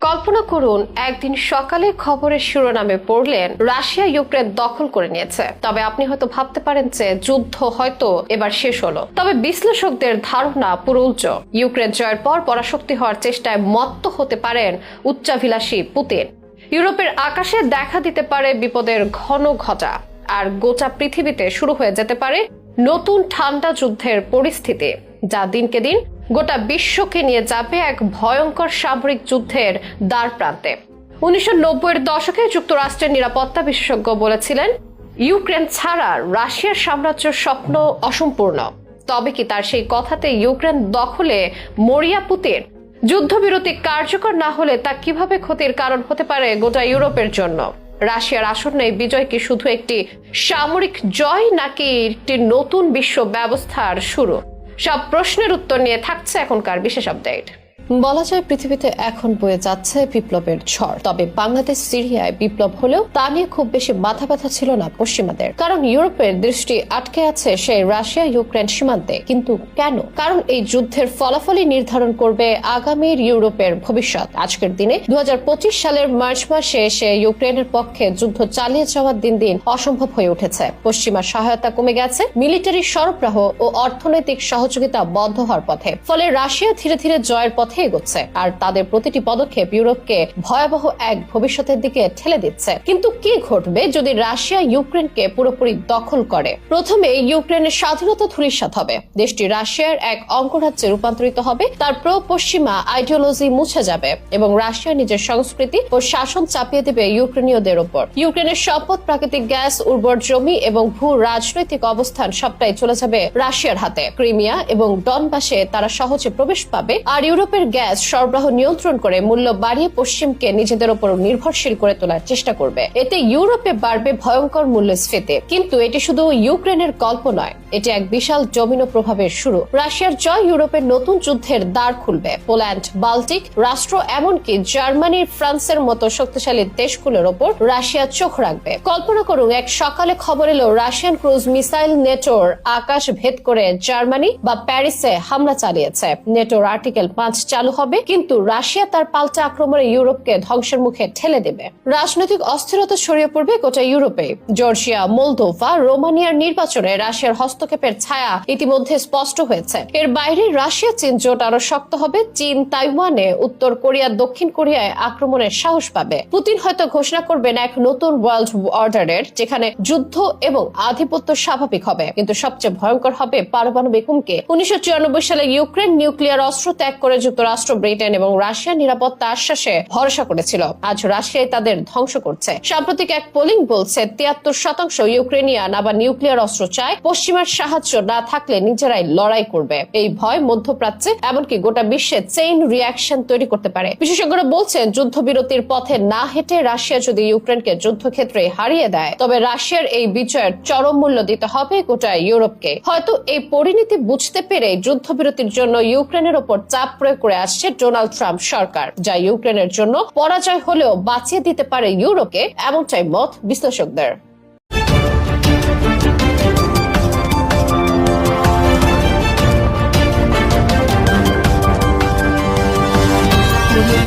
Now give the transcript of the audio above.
কল্পনা করুন, একদিন সকালে খবরের শিরোনামে পড়লেন, রাশিয়া ইউক্রেন দখল করে নিয়েছে। তবে আপনি হয়তো ভাবতে পারেন যে, যুদ্ধ হয়তো এবার শেষ হলো। তবে বিশ্লেষকদের ধারণা পুরো উল্টো। ইউক্রেন জয়ের পর পরাশক্তি হওয়ার চেষ্টায় মত্ত হতে পারেন উচ্চাভিলাষী পুতিন। ইউরোপের আকাশে দেখা দিতে পারে বিপদের ঘন ঘটা। আর গোটা পৃথিবীতে শুরু হয়ে যেতে পারে নতুন ঠান্ডা যুদ্ধের পরিস্থিতি, যা দিনকে দিন গোটা বিশ্বকে নিয়ে যাবে এক ভয়ঙ্কর সামরিক যুদ্ধের দ্বার প্রান্তে। উনিশশো নব্বইয়ের দশকে যুক্তরাষ্ট্রের নিরাপত্তা বিশেষজ্ঞ বলেছিলেন, ইউক্রেন ছাড়া রাশিয়ার সাম্রাজ্যের স্বপ্ন অসম্পূর্ণ। তবে কি তার সেই কথাতে ইউক্রেন দখলে মরিয়া পুতিন যুদ্ধবিরতি কার্যকর না হলে তা কীভাবে ক্ষতির কারণ হতে পারে গোটা ইউরোপের জন্য? রাশিয়ার আসন্ন এই বিজয় কি শুধু একটি সামরিক জয় নাকি একটি নতুন বিশ্ব ব্যবস্থার শুরু? সব প্রশ্নের উত্তর নিয়ে থাকছে এখনকার বিশেষ আপডেট। বলা যায় পৃথিবীতে এখন বয়ে যাচ্ছে বিপ্লবের ঝড়। তবে বাংলাদেশ সিরিয়ায় বিপ্লব হলেও তা নিয়ে খুব বেশি মাথা ব্যথা ছিল না পশ্চিমাদের। কারণ ইউরোপের দৃষ্টি আটকে আছে সেই রাশিয়া ইউক্রেন সীমান্তে। কিন্তু কেন? কারণ এই যুদ্ধের ফলাফলই নির্ধারণ করবে আগামীর ইউরোপের ভবিষ্যৎ। আজকের দিনে দু হাজার পঁচিশ সালের মার্চ মাসে এসে ইউক্রেনের পক্ষে যুদ্ধ চালিয়ে যাওয়ার দিন দিন অসম্ভব হয়ে উঠেছে। পশ্চিমা সহায়তা কমে গেছে, মিলিটারি সরবরাহ ও অর্থনৈতিক সহযোগিতা বন্ধ হওয়ার পথে। ফলে রাশিয়া ধীরে ধীরে জয়ের পথে এগোচ্ছে আর তাদের প্রতিটি পদক্ষেপ ইউরোপকে ভয়াবহ এক ভবিষ্যতের দিকে ঠেলে দিচ্ছে। কিন্তু কি ঘটবে যদি রাশিয়া ইউক্রেনকে পুরোপুরি দখল করে? প্রথমে ইউক্রেনের স্বাধীনতা ধূলিসাৎ হবে। দেশটি রাশিয়ার এক অঙ্গরাজ্যে রূপান্তরিত হবে। তার প্রো পশ্চিমা আইডিওলজি মুছে যাবে এবং রাশিয়া নিজের সংস্কৃতি ও শাসন চাপিয়ে দেবে ইউক্রেনীয়দের ওপর। ইউক্রেনের সম্পদ, প্রাকৃতিক গ্যাস, উর্বর জমি এবং ভূ রাজনৈতিক অবস্থান সবটাই চলে যাবে রাশিয়ার হাতে। ক্রিমিয়া এবং ডনবাসে তারা সহজে প্রবেশ পাবে। আর ইউরোপের গ্যাস সরবরাহ নিয়ন্ত্রণ করে মূল্য বাড়িয়ে পশ্চিমকে নিজেদের উপর নির্ভরশীল করে তোলার চেষ্টা করবে। এতে ইউরোপে বাড়বে ভয়ঙ্কর মূল্যস্ফীতি। কিন্তু এটি শুধু ইউক্রেনের গল্প নয়, এটি এক বিশাল জমিনো প্রভাবের শুরু। রাশিয়ার জয় ইউরোপের নতুন যুদ্ধের দ্বার খুলবে। পোল্যান্ড, বাল্টিক রাষ্ট্র এমনকি জার্মানির ফ্রান্সের মতো শক্তিশালী দেশগুলোর ওপর রাশিয়া চোখ রাখবে। কল্পনা করুন, এক সকালে খবর এলো, রাশিয়ান ক্রুজ মিসাইল নেটোর আকাশ ভেদ করে জার্মানি বা প্যারিসে হামলা চালিয়েছে। নেটোর আর্টিকেল পাঁচ চালু হবে, কিন্তু রাশিয়া তার পাল্টা আক্রমণে ইউরোপকে ধ্বংসের মুখে ঠেলে দেবে। রাজনৈতিক অস্থিরতা ছড়িয়ে পড়বে গোটা ইউরোপে। জর্জিয়া, মোলদোভা, রোমানিয়ার নির্বাচনে রাশিয়ার হস্তক্ষেপের ছায়া ইতিমধ্যে স্পষ্ট হয়েছে। এর বাইরে রাশিয়া, চীন জোট আরও শক্ত হবে। চীন তাইওয়ানে, উত্তর কোরিয়া, দক্ষিণ কোরিয়ায় আক্রমণের সাহস পাবে। পুতিন হয়তো ঘোষণা করবেন এক নতুন ওয়ার্ল্ড অর্ডারের, যেখানে যুদ্ধ এবং আধিপত্য স্বাভাবিক হবে। কিন্তু সবচেয়ে ভয়ঙ্কর হবে পারমাণবিক হুমকি। উনিশশো সালে ইউক্রেন নিউক্লিয়ার অস্ত্র ত্যাগ করে যুক্তরাষ্ট্র, ব্রিটেন এবং রাশিয়ার নিরাপত্তা আশ্বাসে ভরসা করেছিল। আজ রাশিয়াই তাদের ধ্বংস করছে। সাম্প্রতিক এক পোলিং বলছে, তিয়াত্তর শতাংশ ইউক্রেনিয়ান আবার নিউক্লিয়ার অস্ত্র চায়। পশ্চিমার সাহায্য না থাকলে নিজেরাই লড়াই করবে। এই ভয় মধ্যপ্রাচ্যে, এমনকি গোটা বিশ্বে চেইন রিয়াকশন তৈরি করতে পারে। বিশেষজ্ঞরা বলছেন, যুদ্ধবিরতির পথে না হেঁটে রাশিয়া যদি ইউক্রেনকে যুদ্ধক্ষেত্রে হারিয়ে দেয়, তবে রাশিয়ার এই বিজয়ের চরম মূল্য দিতে হবে গোটা ইউরোপকে। হয়তো এই পরিণতি বুঝতে পেরে যুদ্ধবিরতির জন্য ইউক্রেনের ওপর চাপ প্রয়োগ করে আসছে ডোনাল্ড ট্রাম্প সরকার, যা ইউক্রেনের জন্য পরাজয় হলেও বাঁচিয়ে দিতে পারে ইউরোপকে, এমনটাই মত বিশ্লেষকদের।